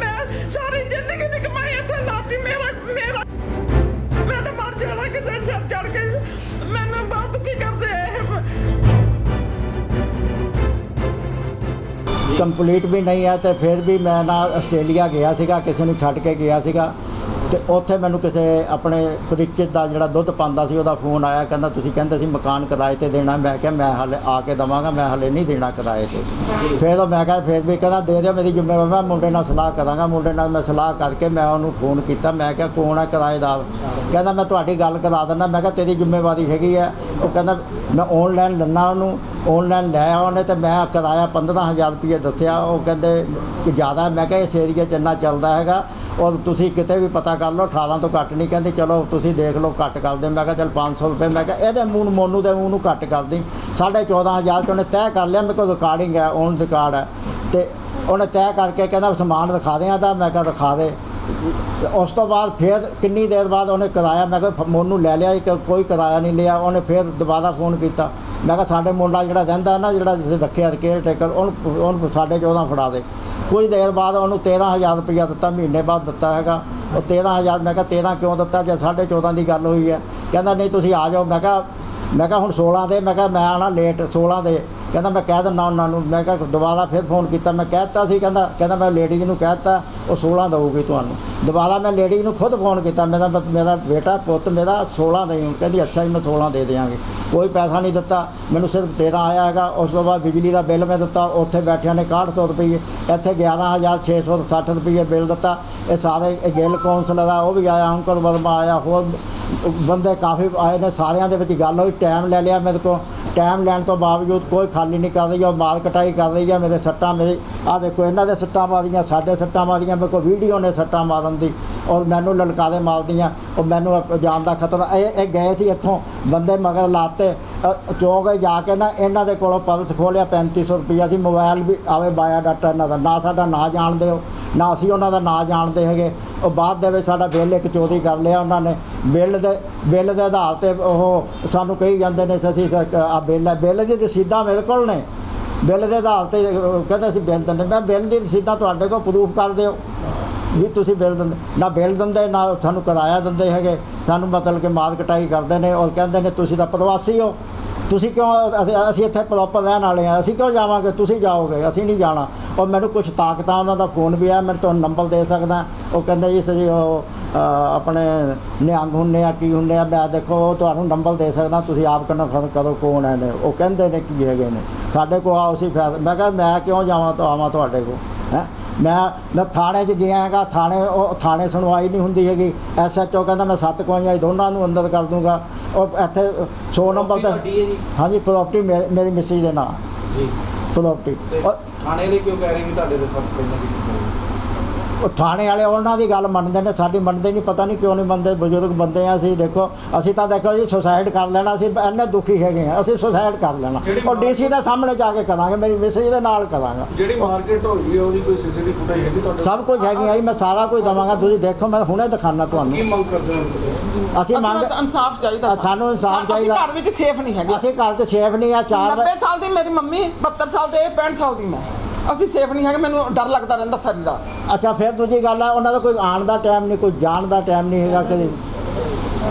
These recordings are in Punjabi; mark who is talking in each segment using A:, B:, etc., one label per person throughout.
A: ਮੈਂ ਸਾਰੀ ਜ਼ਿੰਦਗੀ ਦੀ ਕਮਾਈ ਇੱਥੇ ਲਾਤੀ, ਮੇਰਾ ਮੇਰਾ ਮੈਂ ਤਾਂ ਮਰ ਜਾਣਾ ਕਿਸੇ ਸਿਰ ਚੜ ਕੇ। ਮੈਨੂੰ ਬਾਤ ਕੀ ਕਰਦੇ ਇਹ।
B: ਕੰਪਲੀਟ ਵੀ ਨਹੀਂ ਹੈ ਤੇ ਫਿਰ ਵੀ ਮੈਂ ਨਾ ਆਸਟ੍ਰੇਲੀਆ ਗਿਆ ਸੀਗਾ, ਕਿਸੇ ਨੂੰ ਛੱਡ ਕੇ ਗਿਆ ਸੀਗਾ। ਤੇ ਉੱਥੇ ਮੈਨੂੰ ਕਿਸੇ ਆਪਣੇ ਪਰਿਚਿਤ ਦਾ ਜਿਹੜਾ ਦੁੱਧ ਪਾਉਂਦਾ ਸੀ, ਉਹਦਾ ਫੋਨ ਆਇਆ, ਕਹਿੰਦਾ ਤੁਸੀਂ ਕਹਿੰਦੇ ਸੀ ਮਕਾਨ ਕਿਰਾਏ ਤੇ ਦੇਣਾ, ਮੈਂ ਕਿਹਾ ਮੈਂ ਹਾਲੇ ਆ ਕੇ ਦਵਾਂਗਾ, ਮੈਂ ਹਾਲੇ ਨਹੀਂ ਦੇਣਾ ਕਿਰਾਏ ਤੇ। ਫਿਰ ਉਹ ਮੈਂ ਕਿਹਾ, ਫਿਰ ਵੀ ਕਹਿੰਦਾ ਦੇ ਦਿਓ ਮੇਰੀ ਜ਼ਿੰਮੇਵਾਰੀ, ਮੈਂ ਮੁੰਡੇ ਨਾਲ ਸਲਾਹ ਕਰਾਂਗਾ, ਮੁੰਡੇ ਨਾਲ ਮੈਂ ਸਲਾਹ ਕਰਕੇ ਮੈਂ ਉਹਨੂੰ ਫੋਨ ਕੀਤਾ, ਮੈਂ ਕਿਹਾ ਕੌਣ ਹੈ ਕਿਰਾਏਦਾਰ ਕਹਿੰਦਾ ਮੈਂ ਤੁਹਾਡੀ ਗੱਲ ਕਰਾ ਦਿੰਦਾ, ਮੈਂ ਕਿਹਾ ਤੇਰੀ ਜ਼ਿੰਮੇਵਾਰੀ ਹੈਗੀ ਹੈ ਉਹ ਕਹਿੰਦਾ ਮੈਂ ਆਨਲਾਈਨ ਲੈਣਾ ਉਹਨੂੰ ਆਨਲਾਈਨ ਲੈ ਆਇਆ ਉਹਨੇ ਤੇ ਮੈਂ ਕਿਰਾਇਆ 15000 ਰੁਪਏ ਦੱਸਿਆ। ਉਹ ਕਹਿੰਦੇ ਕਿ ਜ਼ਿਆਦਾ ਮੈਂ ਕਿਹਾ ਇਸ ਏਰੀਆ 'ਚ ਇੰਨਾ ਚੱਲਦਾ ਹੈਗਾ। ਔਰ ਤੁਸੀਂ ਕਿਤੇ ਵੀ ਪਤਾ ਕਰ ਲਓ 18 ਤੋਂ ਘੱਟ ਨਹੀਂ ਕਹਿੰਦੇ। ਚਲੋ ਤੁਸੀਂ ਦੇਖ ਲਓ, ਘੱਟ ਕਰ ਦਿਓ। ਮੈਂ ਕਿਹਾ ਚਲ 500 ਰੁਪਏ। ਮੈਂ ਕਿਹਾ ਇਹਦੇ ਮੂੰਹ ਨੂੰ ਮੋਨੂ ਦੇ ਮੂੰਹ ਨੂੰ ਘੱਟ ਕਰ ਦੀ। 14500 ਚ ਉਹਨੇ ਤੈਅ ਕਰ ਲਿਆ। ਮੇਰੇ ਕੋਲ ਰਿਕਾਰਡਿੰਗ ਹੈ ਔਨ ਰਿਕਾਰਡ ਹੈ। ਤੇ ਉਹਨੇ ਤੈਅ ਕਰਕੇ ਕਹਿੰਦਾ, ਸਮਾਨ ਦਿਖਾ ਦਿਆਂ ਤਾਂ ਮੈਂ ਕਿਹਾ ਦਿਖਾ ਦੇ। ਉਸ ਤੋਂ ਬਾਅਦ ਫਿਰ ਕਿੰਨੀ ਦੇਰ ਬਾਅਦ ਉਹਨੇ ਕਿਰਾਇਆ, ਮੈਂ ਕਿਹਾ ਫ- ਮੋਨੂੰ ਲੈ ਲਿਆ। ਕੋਈ ਕਿਰਾਇਆ ਨਹੀਂ ਲਿਆ। ਉਹਨੇ ਫਿਰ ਦੁਬਾਰਾ ਫੋਨ ਕੀਤਾ। ਮੈਂ ਕਿਹਾ ਸਾਡੇ ਮੁੰਡਾ ਜਿਹੜਾ ਰਹਿੰਦਾ ਨਾ, ਜਿਹੜਾ ਜਿੱਥੇ ਰੱਖਿਆ ਕੇਅਰ ਟੇਕਰ, ਉਹਨੂੰ ਉਹਨੂੰ ਸਾਡੇ 14 ਫੜਾ ਦੇ। ਕੁਝ ਦੇਰ ਬਾਅਦ ਉਹਨੂੰ 13000 ਰੁਪਇਆ ਦਿੱਤਾ, ਮਹੀਨੇ ਬਾਅਦ ਦਿੱਤਾ ਹੈਗਾ। ਉਹ 13000 ਮੈਂ ਕਿਹਾ 13 ਕਿਉਂ ਦਿੱਤਾ? ਜੇ 14.5 ਦੀ ਗੱਲ ਹੋਈ ਹੈ। ਕਹਿੰਦਾ, ਨਹੀਂ, ਤੁਸੀਂ ਆ ਜਾਓ। ਮੈਂ ਕਿਹਾ ਮੈਂ ਕਿਹਾ ਹੁਣ 16 ਦੇ, ਮੈਂ ਕਿਹਾ ਮੈਂ ਆਣਾ ਲੇਟ 16 ਦੇ। ਕਹਿੰਦਾ ਮੈਂ ਕਹਿ ਦਿੰਦਾ ਉਹਨਾਂ ਨੂੰ, ਮੈਂ ਕਿਹਾ ਦੁਬਾਰਾ ਫਿਰ ਫੋਨ ਕੀਤਾ, ਮੈਂ ਕਹਿ ਦਿੱਤਾ ਸੀ, ਕਹਿੰਦਾ ਕਹਿੰਦਾ ਮੈਂ ਲੇਡੀਜ਼ ਨੂੰ ਕਹਿ ਦਿੱਤਾ, ਉਹ 16 ਦਊਗੀ ਤੁਹਾਨੂੰ। ਦੁਬਾਰਾ ਮੈਂ ਲੇਡੀਜ਼ ਨੂੰ ਖੁਦ ਫੋਨ ਕੀਤਾ, ਮੇਰਾ ਬ- ਮੇਰਾ ਬੇਟਾ ਪੁੱਤ ਮੇਰਾ 16 ਦੇ ਕਹਿੰਦੀ ਅੱਛਾ ਜੀ, ਮੈਂ 16 ਦੇ ਦਿਆਂਗੇ। ਕੋਈ ਪੈਸਾ ਨਹੀਂ ਦਿੱਤਾ, ਮੈਨੂੰ ਸਿਰਫ 13 ਆਇਆ ਹੈਗਾ, ਉਸ ਤੋਂ ਬਾਅਦ ਬਿਜਲੀ ਦਾ ਬਿੱਲ ਮੈਂ ਦਿੱਤਾ, ਉੱਥੇ ਬੈਠਿਆਂ ਨੇ 6100 ਰੁਪਏ ਇੱਥੇ 11660 ਰੁਪਏ ਬਿੱਲ ਦਿੱਤਾ। ਇਹ ਸਾਰੇ, ਇਹ ਗਿੱਲ ਕੌਂਸਲਰ ਆ, ਉਹ ਵੀ ਆਇਆ, ਅੰਕਲ ਵਰਮਾ ਆਇਆ, ਹੋਰ ਬੰਦੇ ਕਾਫੀ ਆਏ ਨੇ ਸਾਰਿਆਂ ਦੇ ਵਿੱਚ ਗੱਲ ਹੋਈ ਟਾਈਮ ਲੈ ਲਿਆ ਮੇਰੇ ਕੋਲ। ਟਾਈਮ ਲੈਣ ਤੋਂ ਬਾਵਜੂਦ ਕੋਈ ਖਾਲੀ ਨਹੀਂ ਕਰ ਰਹੀ ਉਹ ਮਾਲ ਕਟਾਈ ਕਰ ਰਹੀ ਹੈ ਮੇਰੇ ਸੱਟਾਂ ਮੇਰੇ ਆ ਦੇਖੋ ਇਹਨਾਂ ਦੇ ਸੱਟਾਂ ਮਾਰੀਆਂ ਸਾਡੇ ਸੱਟਾਂ ਮਾਰੀਆਂ ਮੇਰੇ ਕੋਲ ਵੀਡੀਓ ਨੇ ਸੱਟਾਂ ਮਾਰਨ ਦੀ ਔਰ ਮੈਨੂੰ ਲਲਕਾਰੇ ਮਾਰਦੀਆਂ ਉਹ ਮੈਨੂੰ ਅਪ- ਜਾਨ ਦਾ ਖਤਰਾ ਇਹ ਇਹ ਗਏ ਸੀ ਇੱਥੋਂ ਬੰਦੇ ਮਗਰ ਲਾਤੇ ਅ, ਚੌਂਕ ਜਾ ਕੇ ਨਾ ਇਹਨਾਂ ਦੇ ਕੋਲੋਂ ਪਰਸ ਖੋਲਿਆ 3500 ਰੁਪਈਆ ਸੀ ਮੋਬਾਈਲ ਵੀ ਆਵੇ ਬਾਇਆ ਡਾਟਾ ਇਹਨਾਂ ਦਾ ਨਾ ਸਾਡਾ ਨਾ ਜਾਣਦੇ ਹੋ। ਨਾ ਅਸੀਂ ਉਹਨਾਂ ਦਾ ਨਾਂ ਜਾਣਦੇ ਹੈਗੇ। ਉਹ ਬਾਅਦ ਦੇ ਵਿੱਚ ਸਾਡਾ ਬਿੱਲ ਇੱਕ ਚੋਰੀ ਕਰ ਲਿਆ ਉਹਨਾਂ ਨੇ। ਬਿੱਲ ਦੇ ਬਿੱਲ ਦੇ ਆਧਾਰ ਤੇ ਉਹ ਸਾਨੂੰ ਕਹੀ ਜਾਂਦੇ ਨੇ ਅਸੀਂ ਆ ਬਿੱਲ ਹੈ। ਬਿੱਲ ਦੀ ਰਸੀਦਾਂ ਮੇਰੇ ਕੋਲ ਨੇ। ਬਿੱਲ ਦੇ ਆਧਾਰ ਤੇ ਅਹ, ਕਹਿੰਦੇ ਅਸੀਂ ਬਿੱਲ ਦਿੰਦੇ। ਮੈਂ ਬਿੱਲ ਦੀ ਰਸੀਦਾਂ ਤੁਹਾਡੇ ਕੋਲ ਪ੍ਰੂਫ ਕਰ ਦਿਓ ਵੀ ਤੁਸੀਂ ਬਿੱਲ ਦਿੰਦੇ। ਨਾ ਬਿੱਲ ਦਿੰਦੇ ਨਾ ਸਾਨੂੰ ਕਿਰਾਇਆ ਦਿੰਦੇ ਹੈਗੇ। ਸਾਨੂੰ ਮਤਲਬ ਕਿ ਮਾਰ ਕਟਾਈ ਕਰਦੇ ਨੇ। ਔਰ ਕਹਿੰਦੇ ਨੇ ਤੁਸੀਂ ਤਾਂ ਪ੍ਰਵਾਸੀ ਹੋ। ਤੁਸੀਂ ਕਿਉਂ ਅਸੀਂ ਅਸੀਂ ਇੱਥੇ ਪ੍ਰੋਪਰ ਰਹਿਣ ਵਾਲੇ ਆ ਅਸੀਂ ਕਿਉਂ ਜਾਵਾਂਗੇ? ਤੁਸੀਂ ਜਾਓਗੇ, ਅਸੀਂ ਨਹੀਂ ਜਾਣਾ। ਔਰ ਮੈਨੂੰ ਕੁਝ ਤਾਕਤਾਂ, ਉਹਨਾਂ ਦਾ ਫੋਨ ਵੀ ਆ ਮੈਂ ਤੁਹਾਨੂੰ ਨੰਬਰ ਦੇ ਸਕਦਾ। ਉਹ ਕਹਿੰਦੇ ਜੀ ਜੀ ਉਹ ਆਪਣੇ ਨਿਹੰਗ ਹੁੰਨੇ ਆ, ਕੀ ਹੁੰਨੇ ਆ? ਮੈਂ ਦੇਖੋ, ਉਹ ਤੁਹਾਨੂੰ ਨੰਬਰ ਦੇ ਸਕਦਾ, ਤੁਸੀਂ ਆਪ ਕਨਫਰਮ ਕਰੋ ਕੌਣ ਹੈ ਨੇ ਉਹ ਕਹਿੰਦੇ ਨੇ ਕੀ ਹੈਗੇ ਨੇ। ਸਾਡੇ ਕੋਲ ਆਓ ਸੀ ਫੈਸ, ਮੈਂ ਕਿਹਾ, ਮੈਂ ਕਿਉਂ ਜਾਵਾਂ ਤਾਂ ਆਵਾਂ ਤੁਹਾਡੇ ਕੋਲ, ਹੈ? ਮੈਂ ਮੈਂ ਥਾਣੇ 'ਚ ਗਿਆ ਹੈਗਾ ਥਾਣੇ ਉਹ ਥਾਣੇ ਸੁਣਵਾਈ ਨਹੀਂ ਹੁੰਦੀ ਹੈਗੀ। ਐਸਐਚਓ ਕਹਿੰਦਾ ਮੈਂ ਸੱਤ ਕੋਈਆਂ ਦੋਨਾਂ ਨੂੰ ਅੰਦਰ ਕਰ ਦੂੰਗਾ। ਉਹ ਇੱਥੇ 100 ਨੰਬਰ ਤੇ ਹਾਂਜੀ ਪ੍ਰਾਪਰਟੀ ਮੇਰੀ ਮਿਸੀ ਦੇ ਨਾਂ।
C: ਜੀ।
B: ਪ੍ਰਾਪਰਟੀ
C: ਥਾਣੇ ਲਈ ਕਿਉਂ ਕਹਿ ਰਹੇ ਕਿ ਤੁਹਾਡੇ ਦੇ ਪਹਿਲਾਂ ਦੀ
B: ਉਹ ਥਾਣੇ ਵਾਲੇ ਉਹਨਾਂ ਦੀ ਗੱਲ ਮੰਨਦੇ ਨੇ ਸਾਡੀ ਮੰਨਦੇ ਨਹੀਂ ਪਤਾ ਨਹੀਂ ਕਿਉਂ ਨਹੀਂ ਮੰਨਦੇ ਬਜ਼ੁਰਗ ਬੰਦੇ ਆ ਅਸੀਂ ਦੇਖੋ ਅਸੀਂ ਤਾਂ ਦੇਖੋ ਜੀ ਸੁਸਾਈਡ ਕਰ ਲੈਣਾ ਅਸੀਂ ਇੰਨੇ ਦੁਖੀ ਹੈਗੇ ਆ ਅਸੀਂ ਸੁਸਾਈਡ ਕਰ ਲੈਣਾ। ਔਰ ਡੀਸੀ ਦੇ ਸਾਹਮਣੇ ਜਾ ਕੇ ਕਰਾਂਗੇ ਮੇਰੀ ਮਿਸੇਜ ਦੇ ਨਾਲ ਕਰਾਂਗਾ।
C: ਜਿਹੜੀ ਮਾਰਕੀਟ ਹੈ ਉਹਦੀ ਕੋਈ ਸੀਸੀਟੀਵੀ ਫੁਟੇਜ ਹੈਗੀ ਤੁਹਾਡੇ
B: ਸਭ ਕੁਝ ਹੈਗੀ ਆ ਜੀ ਮੈਂ ਸਾਰਾ ਕੁਝ ਦਵਾਂਗਾ ਤੁਸੀਂ ਦੇਖੋ ਮੈਂ ਹੁਣੇ ਦਿਖਾਣਾ
C: ਕੀ
B: ਤੁਹਾਨੂੰ
C: ਮੰਗ ਕਰਦੇ ਹੋ
B: ਅਸੀਂ ਮੰਗ
A: ਅਸੀਂ ਇਨਸਾਫ ਚਾਹੀਦਾ
B: ਸਾਨੂੰ ਇਨਸਾਫ਼
A: ਅਸੀਂ
B: ਚਾਹੀਦਾ।
A: ਘਰ ਵਿੱਚ ਸੇਫ ਨਹੀਂ ਹੈਗੇ।
B: ਅਸੀਂ ਘਰ ਤੇ ਸੇਫ ਨਹੀਂ ਆ ਚਾਰ
A: 90 ਸਾਲ ਦੀ ਮੇਰੀ ਮੰਮੀ 72 ਸਾਲ ਦੇ 65 ਸਾਲ ਦੀ ਮੈਂ। ਅਸੀਂ ਸੇਫ ਨਹੀਂ ਹੈਗੇ, ਮੈਨੂੰ ਡਰ ਲੱਗਦਾ ਰਹਿੰਦਾ ਸਾਰੀ ਰਾਤ।
B: ਅੱਛਾ, ਫਿਰ ਦੂਜੀ ਗੱਲ ਆ, ਉਹਨਾਂ ਦਾ ਕੋਈ ਆਉਣ ਦਾ ਟਾਈਮ ਨਹੀਂ, ਕੋਈ ਜਾਣ ਦਾ ਟਾਈਮ ਨਹੀਂ ਹੈਗਾ ਕਦੇ।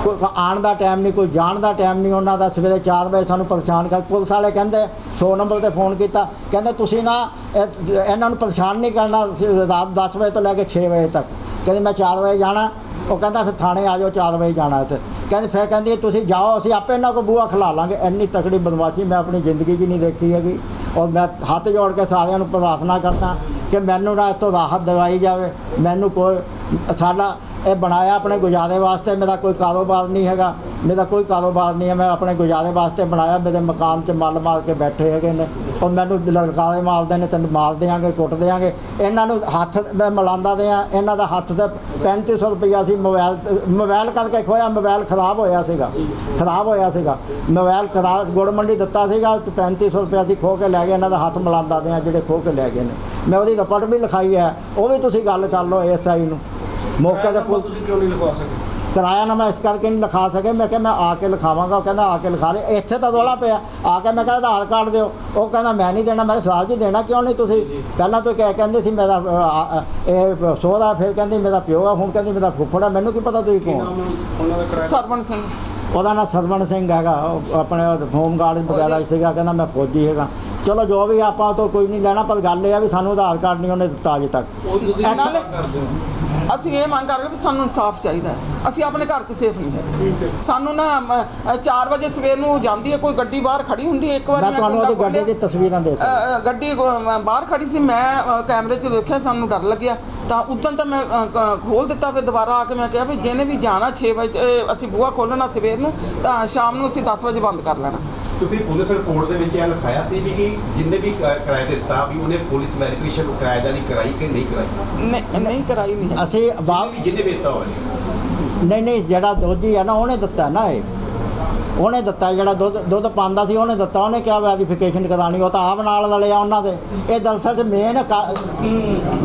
B: ਕੋਈ ਆਉਣ ਦਾ ਟਾਈਮ ਨਹੀਂ, ਕੋਈ ਜਾਣ ਦਾ ਟਾਈਮ ਨਹੀਂ, ਉਹਨਾਂ ਦਾ ਸਵੇਰੇ 4 ਵਜੇ ਸਾਨੂੰ ਪਰੇਸ਼ਾਨ ਕਰ ਪੁਲਿਸ ਵਾਲੇ ਕਹਿੰਦੇ 100 ਨੰਬਰ ਤੇ ਫੋਨ ਕੀਤਾ। ਕਹਿੰਦੇ, ਤੁਸੀਂ ਨਾ, ਇਹ- ਇਹਨਾਂ ਨੂੰ ਪਰੇਸ਼ਾਨ ਨਹੀਂ ਕਰਨਾ ਰਾਤ 10 ਵਜੇ ਤੋਂ ਲੈ ਕੇ 6 ਵਜੇ ਤੱਕ। ਕਹਿੰਦੇ, ਮੈਂ 4 ਵਜੇ ਜਾਣਾ। ਉਹ ਕਹਿੰਦਾ ਫਿਰ ਥਾਣੇ ਆ ਜਾਓ 4 ਵਜੇ ਜਾਣਾ ਤੇ ਕਹਿੰਦੇ ਫਿਰ ਕਹਿੰਦੀ, ਤੁਸੀਂ ਜਾਓ, ਅਸੀਂ ਆਪੇ ਇਹਨਾਂ ਕੋ ਬੂਆ ਖਿਲਾ ਲਾਂਗੇ। ਇੰਨੀ ਤਕੜੀ ਬਦਮਾਸ਼ੀ ਮੈਂ ਆਪਣੀ ਜ਼ਿੰਦਗੀ 'ਚ ਨਹੀਂ ਦੇਖੀ ਹੈਗੀ। ਔਰ ਮੈਂ ਹੱਥ ਜੋੜ ਕੇ ਸਾਰਿਆਂ ਨੂੰ ਪ੍ਰਾਰਥਨਾ ਕਰਦਾ ਕਿ ਮੈਨੂੰ ਨਾ ਇਸ ਤੋਂ ਰਾਹਤ ਦਿਵਾਈ ਜਾਵੇ। ਮੈਨੂੰ ਕੋਈ ਸਾਡਾ ਇਹ ਬਣਾਇਆ ਆਪਣੇ ਗੁਜ਼ਾਰੇ ਵਾਸਤੇ ਮੇਰਾ ਕੋਈ ਕਾਰੋਬਾਰ ਨਹੀਂ ਹੈਗਾ। ਮੇਰਾ ਕੋਈ ਕਾਰੋਬਾਰ ਨਹੀਂ ਹੈ, ਮੈਂ ਆਪਣੇ ਗੁਜ਼ਾਰੇ ਵਾਸਤੇ ਬਣਾਇਆ, ਮੇਰੇ ਮਕਾਨ 'ਚ ਮੱਲ ਮਾਰ ਕੇ ਬੈਠੇ ਹੈਗੇ ਨੇ। ਉਹ ਮੈਨੂੰ ਲੜਕਾਰੇ ਮਾਰਦੇ ਨੇ, ਤੈਨੂੰ ਮਾਰ ਦਿਆਂਗੇ, ਕੁੱਟ ਦਿਆਂਗੇ। ਇਹਨਾਂ ਨੂੰ ਹੱਥ, ਮੈਂ ਮਿਲਾਉਂਦਾ ਦਿਆਂ ਇਹਨਾਂ ਦਾ ਹੱਥ ਤੇ 3500 ਰੁਪਈਆ ਸੀ ਮੋਬਾਈਲ ਤੇ- ਮੋਬਾਈਲ ਕਰਕੇ ਖੋਇਆ ਮੋਬਾਈਲ ਖਰਾਬ ਹੋਇਆ ਸੀਗਾ, ਖਰਾਬ ਹੋਇਆ ਸੀਗਾ। ਮੋਬਾਈਲ ਖਰਾਬ, ਗੁੜ ਮੰਡੀ ਦਿੱਤਾ ਸੀਗਾ ਤੇ 3500 ਰੁਪਇਆ ਸੀ ਖੋ ਕੇ ਲੈ ਗਏ, ਇਹਨਾਂ ਦਾ ਹੱਥ ਮਿਲਾਉਂਦਾ ਦਿਆਂ ਜਿਹੜੇ ਖੋ ਕੇ ਲੈ ਗਏ ਨੇ। ਮੈਂ ਉਹਦੀ ਰਿਪੋਰਟ ਵੀ ਲਿਖਾਈ ਹੈ, ਉਹ ਵੀ ਤੁਸੀਂ ਗੱਲ ਕਰ ਲਓ ਐਸਆਈ ਨੂੰ। ਮੌਕੇ ਤੇ
C: ਤੁਸੀਂ ਕਿਉਂ ਨਹੀਂ ਲਿਖਵਾ ਸਕਦੇ?
B: ਕਿਰਾਇਆ ਨਾ ਮੈਂ ਇਸ ਕਰਕੇ ਨਹੀਂ ਲਿਖਾ ਸਕੇ ਮੈਂ ਕਿਹਾ ਮੈਂ ਆ ਕੇ ਲਿਖਾਵਾਂਗਾ। ਉਹ ਕਹਿੰਦਾ ਆ ਕੇ ਲਿਖਾ ਲੈ। ਇੱਥੇ ਤਾਂ ਰੌਲਾ ਪਿਆ। ਆ ਕੇ ਮੈਂ ਕਿਹਾ ਆਧਾਰ ਕਾਰਡ ਦਿਓ। ਉਹ ਕਹਿੰਦਾ ਮੈਂ ਨਹੀਂ ਦੇਣਾ। ਮੈਂ ਸਾਲ ਜੀ ਦੇਣਾ ਕਿਉਂ ਨਹੀਂ ਤੁਸੀਂ? ਪਹਿਲਾਂ ਤੋਂ ਕਹਿ ਕਹਿੰਦੇ ਸੀ ਮੇਰਾ ਇਹ ਸੋਹਰਾ ਫਿਰ ਕਹਿੰਦੀ ਮੇਰਾ ਪਿਓ ਆ। ਹੁਣ ਕਹਿੰਦੀ ਮੇਰਾ ਫੁੱਫੜ ਮੈਨੂੰ ਕੀ ਪਤਾ ਤੁਸੀਂ
C: ਕੀ
B: ਕੌਣ
C: ਨਾਮ
A: ਸਰਵਣ ਸਿੰਘ।
B: ਉਹਦਾ ਨਾਂ ਸਤਵੰਤ ਸਿੰਘ ਹੈਗਾ। ਉਹ ਆਪਣੇ ਹੋਮ ਗਾਰਡ ਵਗੈਰਾ ਸੀਗਾ। ਕਹਿੰਦਾ ਮੈਂ ਫੌਜੀ ਹੈਗਾ। ਚਲੋ ਜੋ ਵੀ ਆਪਾਂ ਤੋਂ ਕੋਈ ਨਹੀਂ ਲੈਣਾ ਪਰ ਗੱਲ ਇਹ ਆ ਵੀ ਸਾਨੂੰ ਆਧਾਰ ਕਾਰਡ ਨਹੀਂ ਉਹਨੇ ਦਿੱਤਾ ਅਜੇ ਤੱਕ।
A: ਅਸੀਂ ਇਹ ਮੰਗ ਕਰ ਰਹੇ ਵੀ ਸਾਨੂੰ ਇਨਸਾਫ ਚਾਹੀਦਾ ਹੈ। ਅਸੀਂ ਆਪਣੇ ਘਰ 'ਚ ਸੇਫ ਨਹੀਂ ਹੈਗੇ। ਸਾਨੂੰ ਨਾ 4 ਵਜੇ ਸਵੇਰ ਨੂੰ ਜਾਂਦੀ ਹੈ ਕੋਈ ਗੱਡੀ ਬਾਹਰ ਖੜੀ ਹੁੰਦੀ ਹੈ ਇੱਕ ਵਾਰ
B: ਮੈਂ ਤੁਹਾਨੂੰ ਉਹਦੀ ਗੱਡੀ ਦੀ ਤਸਵੀਰਾਂ ਦੇ ਸਕਦਾ।
A: ਗੱਡੀ ਬਾਹਰ ਖੜੀ ਸੀ ਮੈਂ ਕੈਮਰੇ 'ਚ ਦੇਖਿਆ ਸਾਨੂੰ ਡਰ ਲੱਗਿਆ। ਤਾਂ ਉਦੋਂ ਤਾਂ ਮੈਂ ਖੋਲ ਦਿੱਤਾ ਫਿਰ ਦੁਬਾਰਾ ਆ ਕੇ ਮੈਂ ਕਿਹਾ ਵੀ ਜਿਹਨੇ ਵੀ ਜਾਣਾ 6 ਵਜੇ ਅਸੀਂ ਬੂਹਾ ਖੋਲਣਾ ਸਵੇਰ ਨੂੰ ਤਾਂ ਸ਼ਾਮ ਨੂੰ ਅਸੀਂ 10 ਵਜੇ ਬੰਦ ਕਰ ਲੈਣਾ।
D: ਤੁਸੀਂ ਪੁਲਿਸ ਰਿਪੋਰਟ ਦੇ ਵਿੱਚ ਇਹ ਲਿਖਾਇਆ ਸੀ ਵੀ ਕਿ ਜਿੰਨੇ ਵੀ ਕਿਰਾਏ ਦਿੱਤਾ ਵੀ ਉਹਨੇ ਪੁਲਿਸ ਵੈਰੀਫਿਕੇਸ਼ਨ ਕਿਰਾਏਦਾਰੀ ਕਰਾਈ ਕਿ ਨਹੀਂ ਕਰਾਈ?
A: ਨਹੀਂ ਨਹੀਂ ਕਰਾਈ ਨਹੀਂ
B: ਅਸੀਂ ਬਾਪ
D: ਵੀ ਜਿਹਨੇ ਦਿੱਤਾ ਹੋਵੇ
B: ਨਹੀਂ ਨਹੀਂ ਜਿਹੜਾ ਦੋਜੀ ਆ ਨਾ ਉਹਨੇ ਦਿੱਤਾ ਨਾ ਇਹ। ਉਹਨੇ ਦਿੱਤਾ ਜਿਹੜਾ ਦੁੱਧ ਦੁੱਧ ਪਾਉਂਦਾ ਸੀ ਉਹਨੇ ਦਿੱਤਾ। ਉਹਨੇ ਕਿਹਾ ਵੈਰੀਫਿਕੇਸ਼ਨ ਕਰਾਣੀ ਉਹ ਤਾਂ ਆਪ ਨਾਲ ਲੜਿਆ ਉਹਨਾਂ ਦੇ। ਇਹ ਦਰਅਸਲ ਮੇਨ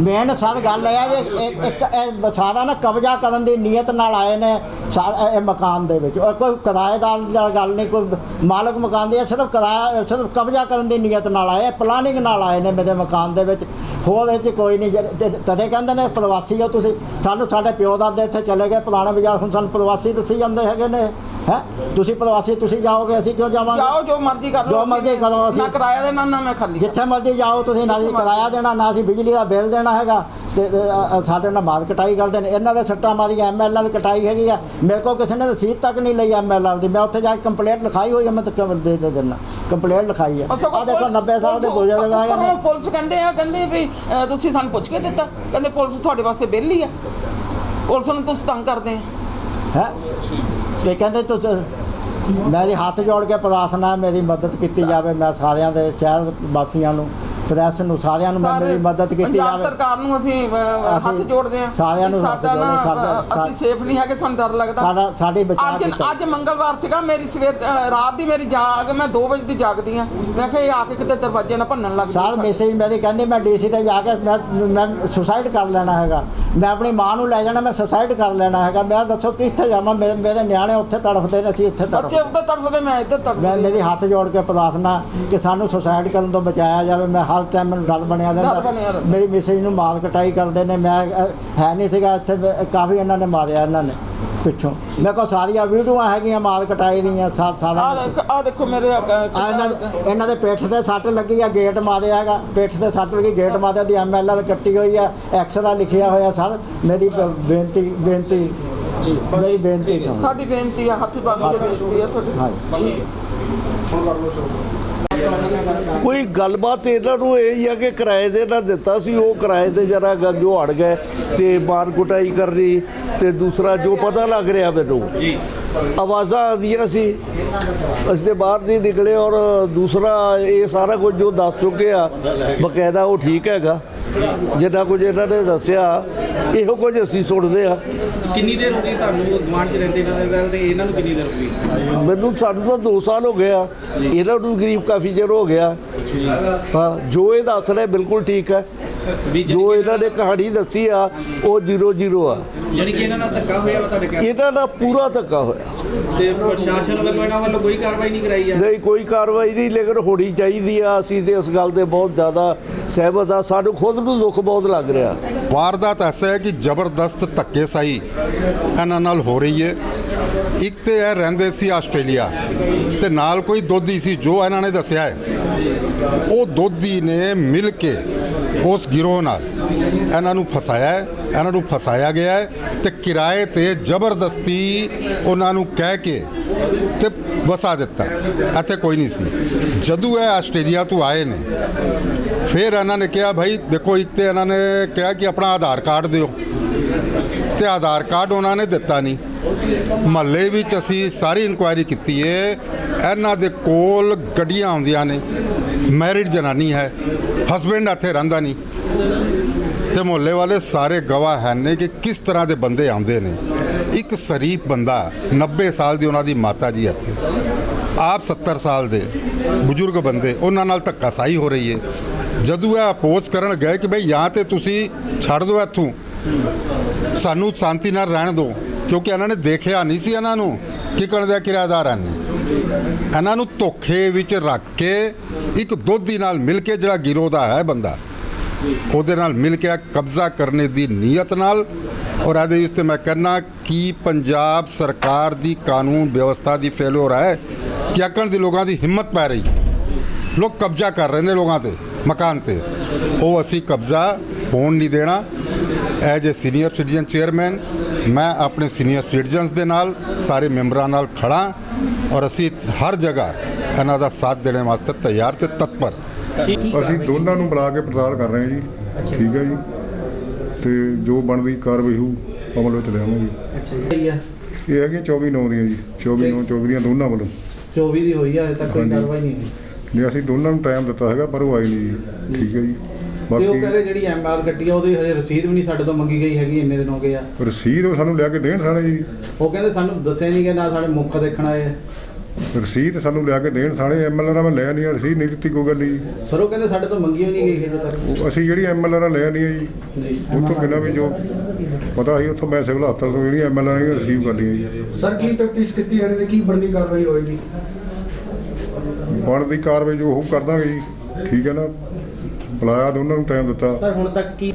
B: ਮੇਨ ਸਰ ਗੱਲ ਇਹ ਹੈ ਵੀ ਇੱਕ ਇੱਕ ਇਹ ਸਾਰਾ ਨਾ ਕਬਜ਼ਾ ਕਰਨ ਦੀ ਨੀਅਤ ਨਾਲ ਆਏ ਨੇ। ਸਾ- ਇਹ ਮਕਾਨ ਦੇ ਵਿੱਚ। ਉਹ ਕੋਈ ਕਿਰਾਏਦਾਰ ਦੀ ਗੱਲ ਨਹੀਂ ਕੋਈ ਮਾਲਕ ਮਕਾਨ ਦੀ ਸਿਰਫ ਕਿਰਾਇਆ ਸਿਰਫ ਕਬਜ਼ਾ ਕਰਨ ਦੀ ਨੀਅਤ ਨਾਲ ਆਏ ਪਲਾਨਿੰਗ ਨਾਲ ਆਏ ਨੇ ਮੇਰੇ ਮਕਾਨ ਦੇ ਵਿੱਚ। ਹੋਰ ਇਹ 'ਚ ਕੋਈ ਨਹੀਂ ਤਦੇ ਕਹਿੰਦੇ ਨੇ ਪ੍ਰਵਾਸੀ ਹੋ ਤੁਸੀਂ ਸਾਨੂੰ ਸਾਡੇ ਪਿਓ ਦਾਦੇ ਇੱਥੇ ਚਲੇ ਗਏ ਪੁਰਾਣੇ ਬਾਜ਼ਾਰ ਹੁਣ ਸਾਨੂੰ ਪ੍ਰਵਾਸੀ ਦੱਸੀ ਜਾਂਦੇ ਹੈਗੇ ਨੇ ਹੈ? ਤੁਸੀਂ ਪ੍ਰਵਾਸੀ ਤੁਸੀਂ ਜਾਓਗੇ ਅਸੀਂ ਕਿਉਂ ਜਾਵਾਂਗੇ?
A: ਜਾਓ ਜੋ ਮਰਜ਼ੀ ਕਰ ਲਓ
B: ਜੋ ਮਰਜ਼ੀ ਕਰੋ, ਅਸੀਂ-
A: ਨਾ ਕਿਰਾਇਆ ਦੇਣਾ ਨਾ ਮੈਂ ਖਾਲੀ
B: ਜਿੱਥੇ ਮਰਜ਼ੀ ਜਾਓ ਤੁਸੀਂ ਨਾ ਅਸੀਂ ਕਿਰਾਇਆ ਦੇਣਾ ਨਾ ਅਸੀਂ ਬਿਜਲੀ ਦਾ ਬਿੱਲ ਦੇਣਾ ਹੈਗਾ। ਤੇ ਸਾਡੇ ਨਾਲ ਬਾਦ ਕਟਾਈ ਕਰਦੇ ਨੇ। ਇਹਨਾਂ ਦੇ ਸੱਟਾਂ ਮਾਰੀਆਂ ਐਮਐਲਏ ਦੀ ਕਟਾਈ ਹੈਗੀ ਆ। ਮੇਰੇ ਕੋਲ ਕਿਸੇ ਨੇ ਰਸੀਦ ਤੱਕ ਨਹੀਂ ਲਈ ਐਮਐਲਏ ਦੀ। ਮੈਂ ਉੱਥੇ ਜਾ ਕੇ ਕੰਪਲੇਂਟ ਲਿਖਾਈ ਹੋਈ ਹੈ ਮੈਂ ਤਾਂ ਕਬਰ ਦੇ ਦੇ ਦੇਣਾ ਕੰਪਲੇਂਟ ਲਿਖਾਈ ਹੈ ਆ ਦੇਖੋ 90 ਸਾਲ ਦੇ ਹੈਗੇ
A: ਉੱਪਰੋਂ
B: ਨੇ
A: ਪੁਲਿਸ ਕਹਿੰਦੇ ਆ ਕਹਿੰਦੇ ਵੀ ਤੁਸੀਂ ਸਾਨੂੰ ਪੁੱਛ ਕੇ ਦਿੱਤਾ। ਕਹਿੰਦੇ ਪੁਲਿਸ ਤੁਹਾਡੇ ਵਾਸਤੇ ਵਿਹਲੀ ਆ। ਪੁਲਿਸ ਨੂੰ ਤੁਸੀਂ ਤੰਗ ਕਰਦੇ ਆ।
B: ਹੈ? ਤੇ ਕਹਿੰਦੇ ਤੁਸੀਂ ਮੇਰੀ ਹੱਥ ਜੋੜ ਕੇ ਪ੍ਰਾਰਥਨਾ ਮੇਰੀ ਮਦਦ ਕੀਤੀ ਜਾਵੇ ਮੈਂ ਸਾਰਿਆਂ ਦੇ ਸ਼ਹਿਰ ਵਾਸੀਆਂ ਨੂੰ ਪ੍ਰੈਸ ਨੂੰ ਸਾਰਿਆਂ ਨੂੰ ਮੈਂ
A: ਸਾਰੇ
B: ਮੇਰੀ ਮਦਦ ਕੀਤੀ
A: ਪੰਜਾਬ
B: ਜਾਵੇ।
A: ਸਰਕਾਰ ਨੂੰ ਅਸੀਂ ਹੱਥ ਜੋੜਦੇ ਆ
B: ਸਾਰਿਆਂ ਨੂੰ
A: ਸਾਡਾ ਨਾ ਅਸੀਂ ਸੇਫ ਨਹੀਂ ਹੈਗੇ ਸਾਨੂੰ ਡਰ ਲੱਗਦਾ।
B: ਸਾਡਾ ਸਾਡੀ ਬਚਾਅ
A: ਅੱਜ ਅੱਜ ਮੰਗਲਵਾਰ ਸੀਗਾ ਮੇਰੀ ਸਵੇਰ ਰਾਤ ਦੀ ਮੇਰੀ ਜਾਗ ਮੈਂ 2 ਵਜੇ ਦੀ ਜਾਗਦੀ ਆ ਮੈਂ ਕਿਹਾ ਇਹ ਆ ਕੇ ਕਿਤੇ ਦਰਵਾਜ਼ੇ ਨਾਲ ਭੰਨਣ ਲੱਗ ਜਾਏ
B: ਮੈਸੇਜ ਮੇਰੀ ਕਹਿੰਦੀ ਮੈਂ ਡੀਸੀ ਤੇ ਜਾ ਕੇ ਮੈਂ ਮੈਂ ਸੁਸਾਈਡ ਕਰ ਲੈਣਾ ਹੈਗਾ। ਮੈਂ ਆਪਣੀ ਮਾਂ ਨੂੰ ਲੈ ਜਾਣਾ ਮੈਂ ਸੁਸਾਈਡ ਕਰ ਲੈਣਾ ਹੈਗਾ। ਮੈਂ ਦੱਸੋ ਕਿੱਥੇ ਜਾਵਾਂ ਮੇਰੇ ਨਿਆਣੇ ਉੱਥੇ ਤੜਫਦੇ ਨੇ ਅਸੀਂ ਇੱਥੇ
A: ਬੱਚੇ
B: ਤੜਫਦੇ
A: ਉੱਧਰ ਤੜਫਦੇ ਮੈਂ ਇੱਧਰ
B: ਮੈਂ
A: ਤੜਫਦੀ
B: ਮੇਰੀ ਹੱਥ ਜੋੜ ਕੇ ਪ੍ਰਾਰਥਨਾ ਕਿ ਸਾਨੂੰ ਸੁਸਾਈਡ ਕਰਨ ਤੋਂ ਬਚਾਇਆ ਜਾਵੇ ਮੈਂ ਹਰ ਟਾਈਮ ਮੈਨੂੰ ਡਰ ਬਣਿਆ
A: ਡਰ ਬਣਿਆ
B: ਰਹਿੰਦਾ।
A: ਰਹਿੰਦਾ।
B: ਮੇਰੀ ਮੈਸੇਜ ਨੂੰ ਮਾਰ ਕਟਾਈ ਕਰਦੇ ਨੇ ਮੈਂ ਅ, ਹੈ ਨਹੀਂ ਸੀਗਾ ਇੱਥੇ ਮੈਂ- ਕਾਫੀ ਇਹਨਾਂ ਨੇ ਮਾਰਿਆ ਇਹਨਾਂ ਨੇ ਪਿੱਛੋਂ। ਮੇਰੇ ਕੋਲ ਸਾਰੀਆਂ ਵੀਡੀਓਆਂ ਹੈਗੀਆਂ ਮਾਰ ਕਟਾਈ ਦੀਆਂ ਸਾ-
A: ਆ
B: ਸਾਰਾ
A: ਦੇਖ ਆ ਦੇਖੋ ਮੇਰੇ
B: ਆ ਇਹਨਾਂ ਦੇ ਇਹਨਾਂ ਦੇ ਪਿੱਠ ਤੇ ਸੱਟ ਲੱਗੀ ਆ ਗੇਟ ਮਾਰਿਆ ਹੈਗਾ ਪਿੱਠ ਤੇ ਸੱਟ ਲੱਗੀ ਗੇਟ ਮਾਰਿਆ ਦੀ ਐਮਐਲਆਰ ਕੱਟੀ ਹੋਈ ਆ ਐਕਸਰਾ ਲਿਖਿਆ ਹੋਇਆ ਸਰ ਮੇਰੀ ਬ- ਬੇਨਤੀ ਬੇਨਤੀ ਮੇਰੀ ਬੇਨਤੀ ਸੁਣੋ।
A: ਸਾਡੀ ਬੇਨਤੀ ਆ ਹੱਥ ਬੰਨ ਕੇ ਬੇਨਤੀ ਆ ਤੁਹਾਡੀ।
B: ਹਾਂਜੀ।
C: ਹੁਣ ਕਰ ਲਓ ਸ਼ੁਰੂ।
E: ਕੋਈ ਗੱਲਬਾਤ ਇਹਨਾਂ ਨੂੰ ਇਹ ਹੀ ਆ ਕਿ ਕਿਰਾਏ ਦੇ ਨਾਲ ਦਿੱਤਾ ਸੀ ਉਹ ਕਿਰਾਏ ਤੇ ਜਰਾ ਜੋ ਅੜ ਗਏ ਤੇ ਮਾਰ ਕੁਟਾਈ ਕਰਨੀ ਤੇ ਦੂਸਰਾ ਜੋ ਪਤਾ ਲੱਗ ਰਿਹਾ ਮੈਨੂੰ। ਜੀ। ਆਵਾਜ਼ਾਂ ਆਉਂਦੀਆਂ ਸੀ। ਅਸੀਂ ਤੇ ਬਾਹਰ ਨਹੀਂ ਨਿਕਲੇ ਔਰ ਦੂਸਰਾ ਇਹ ਸਾਰਾ ਕੁਝ ਜੋ ਦੱਸ ਚੁੱਕੇ ਆ ਬਕਾਇਦਾ ਉਹ ਠੀਕ ਹੈਗਾ। ਜਿੰਨਾ ਕੁਝ ਇਹਨਾਂ ਨੇ ਦੱਸਿਆ ਇਹੋ ਕੁਝ ਅਸੀਂ ਸੁਣਦੇ ਆ
F: ਕਿੰਨੀ ਦੇਰ ਹੋ ਗਈ ਤੁਹਾਨੂੰ ਗਵਾਂਢ ਚ ਰਹਿੰਦੇ ਇਹਨਾਂ ਦੇ ਨਾਲ ਤੇ ਇਹਨਾਂ ਨੂੰ ਕਿੰਨੀ ਦੇਰ ਹੋ ਗਈ?
E: ਮੈਨੂੰ ਸਾਨੂੰ ਤਾਂ 2 ਸਾਲ ਹੋ ਗਏ ਆ। ਇਹਨਾਂ ਨੂੰ ਕਰੀਬ ਕਾਫੀ ਚਿਰ ਹੋ ਗਿਆ। ਹਾਂ ਜੋ ਇਹ ਦੱਸ ਰਹੇ ਬਿਲਕੁਲ ਠੀਕ ਹੈ। ਜੋ ਇਹਨਾਂ ਨੇ ਕਹਾਣੀ ਦੱਸੀ ਆ ਉਹ 00 ਆ।
F: ਜਾਨੀ ਕਿ ਇਹਨਾਂ ਨਾਲ ਧੱਕਾ ਹੋਇਆ ਵਾ ਤੁਹਾਡੇ ਘਰ
E: ਇਹਨਾਂ ਦਾ ਪੂਰਾ ਧੱਕਾ ਹੋਇਆ।
F: ਤੇ ਪ੍ਰਸ਼ਾਸਨ ਵੱਲੋਂ ਇਹਨਾਂ ਵੱਲੋਂ ਕੋਈ ਕਾਰਵਾਈ ਨਹੀਂ ਕਰਾਈ ਜਾ
E: ਨਹੀਂ ਕੋਈ ਕਾਰਵਾਈ ਨਹੀਂ ਲੇਕਿਨ ਹੋਣੀ ਚਾਹੀਦੀ ਆ। ਅਸੀਂ ਤੇ ਇਸ ਗੱਲ ਤੇ ਬਹੁਤ ਜ਼ਿਆਦਾ ਸਹਿਮਤ ਆ। ਸਾਨੂੰ ਖੁਦ ਨੂੰ ਦੁੱਖ ਬਹੁਤ ਲੱਗ ਰਿਹਾ।
G: ਵਾਰਦਾਤ ਐਸਾ ਹੈ ਕਿ ਜ਼ਬਰਦਸਤ ਧੱਕੇਸ਼ਾਹੀ ਇਹਨਾਂ ਨਾਲ ਹੋ ਰਹੀ ਹੈ। ਇੱਕ ਤੇ ਇਹ ਰਹਿੰਦੇ ਸੀ ਆਸਟ੍ਰੇਲੀਆ ਤੇ ਨਾਲ ਕੋਈ ਦੋਧੀ ਸੀ ਜੋ ਇਹਨਾਂ ਨੇ ਦੱਸਿਆ ਹੈ। ਉਹ ਦੋਧੀ ਨੇ ਮਿਲ ਕੇ ਉਸ ਗਿਰੋਹ ਨਾਲ। ਇਹਨਾਂ ਨੂੰ ਫਸਾਇਆ ਹੈ, ਇਹਨਾਂ ਨੂੰ ਫਸਾਇਆ ਗਿਆ ਹੈ ਤੇ ਕਿਰਾਏ ਤੇ ਜ਼ਬਰਦਸਤੀ ਉਹਨਾਂ ਨੂੰ ਕਹਿ ਕੇ ਤੇ ਵਸਾ ਦਿੱਤਾ। ਇੱਥੇ ਕੋਈ ਨਹੀਂ ਸੀ। ਜਦੋਂ ਇਹ ਆਸਟ੍ਰੇਲੀਆ ਤੋਂ ਆਏ ਨੇ, ਫਿਰ ਇਹਨਾਂ ਨੇ ਕਿਹਾ, ਭਾਈ ਦੇਖੋ, ਇੱਕ ਤੇ ਇਹਨਾਂ ਨੇ ਕਿਹਾ ਕਿ ਆਪਣਾ ਆਧਾਰ ਕਾਰਡ ਦਿਓ। ਤੇ ਆਧਾਰ ਕਾਰਡ ਉਹਨਾਂ ਨੇ ਦਿੱਤਾ ਨਹੀਂ। ਮਹੱਲੇ ਵਿੱਚ ਅਸੀਂ ਸਾਰੀ ਇਨਕੁਆਇਰੀ ਕੀਤੀ ਹੈ ਇਹਨਾਂ ਦੇ ਕੋਲ ਗੱਡੀਆਂ ਆਉਂਦੀਆਂ ਨੇ। ਮੈਰਿਡ ਜਨਾਨੀ ਹੈ ਹਸਬੈਂਡ ਇੱਥੇ ਰਹਿੰਦਾ ਨਹੀਂ। ਤੇ ਮੁਹੱਲੇ ਵਾਲੇ ਸਾਰੇ ਗਵਾਹ ਹਨ ਨੇ ਕਿ ਕਿਸ ਤਰ੍ਹਾਂ ਦੇ ਬੰਦੇ ਆਉਂਦੇ ਨੇ। ਇੱਕ ਸ਼ਰੀਫ ਬੰਦਾ 90 ਸਾਲ ਦੀ ਉਹਨਾਂ ਦੀ ਮਾਤਾ ਜੀ ਇੱਥੇ। ਆਪ 70 ਸਾਲ ਦੇ ਬਜ਼ੁਰਗ ਬੰਦੇ, ਉਹਨਾਂ ਨਾਲ ਧੱਕਾਸ਼ਾਹੀ ਹੋ ਰਹੀ ਹੈ ਜਦੋਂ ਇਹ ਅਪੋਜ਼ ਕਰਨ ਗਏ ਕਿ ਭਈ ਜਾਂ ਤੇ ਤੁਸੀਂ ਛੱਡ ਦਿਓ ਇੱਥੋਂ। ਸਾਨੂੰ ਸ਼ਾਂਤੀ ਨਾਲ ਰਹਿਣ ਦਿਓ, ਕਿਉਂਕਿ ਇਹਨਾਂ ਨੇ ਦੇਖਿਆ ਨਹੀਂ ਸੀ ਇਹਨਾਂ ਨੂੰ ਕਿ ਕਣਦੇ ਕਿਰਾਏਦਾਰ ਹਨ ਇਹਨਾਂ ਨੂੰ ਧੋਖੇ ਵਿੱਚ ਰੱਖ ਕੇ ਇੱਕ ਦੋਧੀ ਨਾਲ ਮਿਲ ਕੇ ਜਿਹੜਾ ਗਿਰੋਹ ਦਾ ਹੈ ਬੰਦਾ, ਉਹਦੇ ਨਾਲ ਮਿਲ ਕੇ ਕਬਜ਼ਾ ਕਰਨ ਦੀ ਨੀਅਤ ਨਾਲ। ਔਰ ਇਹਦੇ ਵਿੱਚ ਤੇ ਮੈਂ ਕਹਿੰਦਾ ਕਿ ਪੰਜਾਬ ਸਰਕਾਰ ਦੀ ਕਾਨੂੰਨ ਵਿਵਸਥਾ ਦੀ ਫੇਲਿਓਰ ਹੈ ਕਿ ਆਕਣ ਦੀ ਲੋਕਾਂ ਦੀ ਹਿੰਮਤ ਪੈ ਰਹੀ ਹੈ। ਲੋਕ ਕਬਜ਼ਾ ਕਰ ਰਹੇ ਨੇ ਲੋਕਾਂ ਤੇ, ਮਕਾਨ ਤੇ। ਉਹ ਅਸੀਂ ਕਬਜ਼ਾ ਹੋਣ ਨਹੀਂ ਦੇਣਾ। As a senior citizen chairman ਮੈਂ ਆਪਣੇ ਸੀਨੀਅਰ ਸਿਟੀਜ਼ਨਸ ਦੇ ਨਾਲ ਸਾਰੇ ਮੈਂਬਰਾਂ ਨਾਲ ਖੜਾ ਔਰ ਅਸੀਂ ਹਰ ਜਗ੍ਹਾ ਇਹਨਾਂ ਦਾ ਸਾਥ ਦੇਣ ਵਾਸਤੇ ਤਿਆਰ ਤੇ ਤਤਪਰ।
H: ਅਸੀਂ ਦੋਨਾਂ ਨੂੰ ਬੁਲਾ ਕੇ ਪੜਤਾਲ ਕਰ ਰਹੇ ਹਾਂ ਜੀ। ਠੀਕ ਹੈ ਜੀ। ਤੇ ਜੋ ਬਣਦੀ ਕਾਰਵਾਈ ਹੋਊ ਅਮਲ ਵਿੱਚ ਲਿਆਵਾਂਗੇ।
F: ਅੱਛਾ ਜੀ।
H: ਇਹ ਹੈਗੀਆਂ 24 9 ਦੀਆਂ ਜੀ। 24 9 24 ਦੀਆਂ ਦੋਨਾਂ ਵੱਲੋਂ।
F: 24 ਦੀ ਹੋਈ ਆ ਹਜੇ ਤੱਕ ਕੋਈ। ਕਾਰਵਾਈ ਨਹੀਂ ਹੋਈ।
H: ਨੇ ਅਸੀਂ ਦੋਨਾਂ ਨੂੰ ਟਾਈਮ ਦਿੱਤਾ ਹੈਗਾ ਪਰ ਉਹ ਆਏ ਨਹੀਂ ਜੀ। ਠੀਕ ਹੈ ਜੀ।
F: ਤੇ ਉਹ
H: ਬਾਕੀ
F: ਕਹਿੰਦੇ ਜਿਹੜੀ ਐਮਆਰ ਕੱਟੀ ਆ ਉਹਦੀ ਹਜੇ ਰਸੀਦ ਵੀ ਨਹੀਂ ਸਾਡੇ ਤੋਂ ਮੰਗੀ ਗਈ ਹੈਗੀ ਇੰਨੇ ਦਿਨ ਹੋ ਗਏ ਆ।
H: ਰਸੀਦ ਉਹ ਸਾਨੂੰ ਲਿਆ ਕੇ ਦੇਣ ਸਾਲੇ ਜੀ।
F: ਉਹ ਕਹਿੰਦੇ ਸਾਨੂੰ ਦੱਸਿਆ ਨਹੀਂ ਕਿ ਨਾ ਸਾਡੇ ਮੁੱਖ ਦੇਖਣ ਆਏ ਆ।
H: ਰਸੀਦ ਸਾਨੂੰ ਲਿਆ ਕੇ ਦੇਣ ਸਾਲੇ ਐਮਐਲਆਰ ਮੈਂ ਲਿਆ ਨਹੀਂ ਆ, ਰਸੀਦ ਨਹੀਂ ਦਿੱਤੀ ਕੋਈ ਗੱਲ ਨਹੀਂ ਜੀ।
F: ਸਰ ਉਹ ਕਹਿੰਦੇ ਸਾਡੇ ਤੋਂ ਮੰਗੀ ਹੋਈ ਨਹੀਂ ਗਈ ਹਜੇ ਤੱਕ।
H: ਉਹ ਅਸੀਂ ਜਿਹੜੀ ਐਮਐਲਆਰ ਲਿਆ ਨਹੀਂ ਹੈ ਜੀ
F: ਜੀ।
H: ਉੱਥੋਂ ਬਿਨਾਂ ਵੀ ਜੋ ਪਤਾ ਸੀ ਉੱਥੋਂ ਮੈਂ ਸਿਵਲ ਹਸਪਤਾਲ ਤੋਂ ਜਿਹੜੀ ਐਮਐਲਆਰ ਰਿਸੀਵ ਕਰ ਲਈ ਹੈ ਜੀ।
C: ਸਰ ਕੀ ਤਫਤੀਸ਼ ਕੀਤੀ ਜਾ ਰਹੀ ਤੇ ਕੀ ਬਣਦੀ ਕਾਰਵਾਈ ਹੋਏਗੀ?
H: ਬਣਦੀ ਕਾਰਵਾਈ ਜੋ ਉਹ ਕਰ ਦਾਂਗੇ ਜੀ ਠੀਕ ਹੈ ਨਾ? ਬੁਲਾਇਆ ਦੋਨਾਂ ਨੂੰ ਟਾਈਮ ਦਿੱਤਾ।
F: ਸਰ ਹੁਣ ਤੱਕ ਕੀ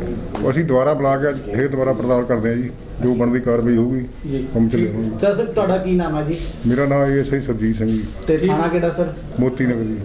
H: ਅਸੀਂ ਦੁਬਾਰਾ ਬੁਲਾ ਕੇ ਅੱਜ ਫੇਰ ਦੁਬਾਰਾ ਪੜਤਾਲ ਕਰਦੇ ਹਾਂ ਜੀ। ਜੋ ਬਣਦੀ ਕਾਰਵਾਈ ਹੋਊਗੀ ਹਮ ਚਲੇ
F: ਸਰ ਸਰ ਤੁਹਾਡਾ ਕੀ ਨਾਮ ਹੈ ਜੀ?
H: ਮੇਰਾ ਨਾਮ ਐਸਆਈ ਸਰਜੀਤ ਸਿੰਘ ਜੀ।
F: ਤੇ ਥਾਣਾ ਕਿਹੜਾ ਸਰ?
H: ਮੋਤੀ ਨਗਰ ਜੀ।